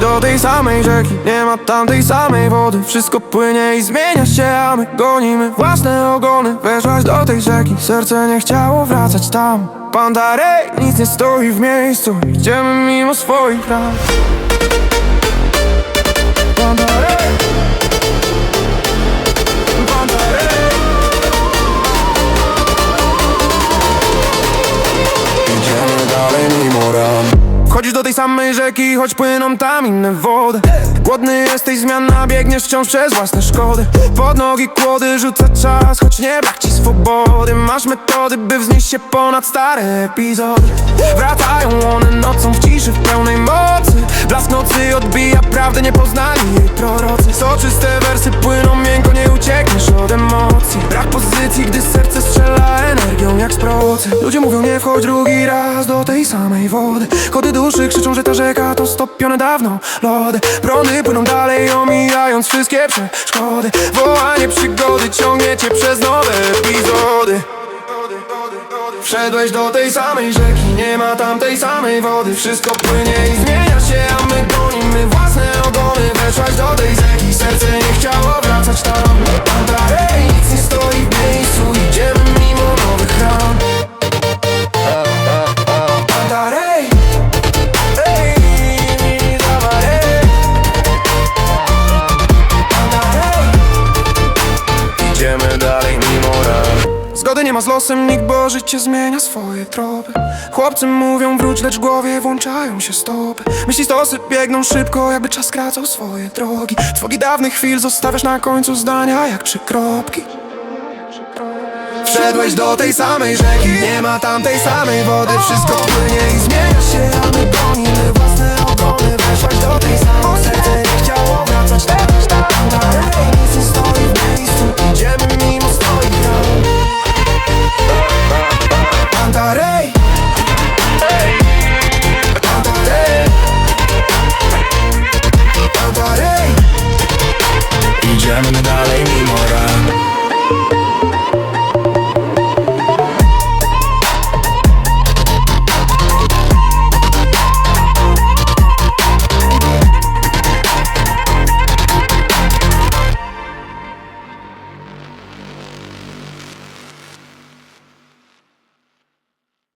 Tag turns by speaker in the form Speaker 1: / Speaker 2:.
Speaker 1: do tej samej rzeki Nie ma tamtej samej wody. Wszystko płynie i zmienia się, a my gonimy własne ogony. Weszłaś do tej rzeki, serce nie chciało wracać tam. Pandarej, nic nie stoi w miejscu Idziemy mimo swoich ram tej samej rzeki, choć płyną tam inne wody. Głodny jesteś, zmiana, biegniesz wciąż przez własne szkody. Pod nogi kłody rzuca czas, choć nie brak ci swobody. Masz metody, by wznieść się ponad stare epizody. Wracają one nocą w ciszy, w pełnej mocy. Blask nocy odbija prawdę, nie poznali jej prorocy. Soczyste wersy płyną miękko, nie uciekniesz od emocji. Brak pozycji, gdy serce strzela jak z procy Ludzie mówią nie wchodź drugi raz do tej samej wody. Kody duszy krzyczą, że ta rzeka to stopione dawno lody. Prądy płyną dalej, omijając wszystkie przeszkody. Wołanie przygody ciągnie cię przez nowe epizody. Wszedłeś do tej samej rzeki, nie ma tam tej samej wody. Wszystko płynie i zmienia się, dalej Zgody nie ma z losem nikt, bo życie zmienia swoje tropy. Chłopcy mówią wróć, lecz w głowie włączają się stopy. Myśli stosy biegną szybko, jakby czas skracał swoje drogi. Trwogi dawnych chwil zostawiasz na końcu zdania jak trzy kropki. Wszedłeś do tej samej rzeki Nie ma tam tej samej wody Wszystko płynie i zmienia się, ale ni moral.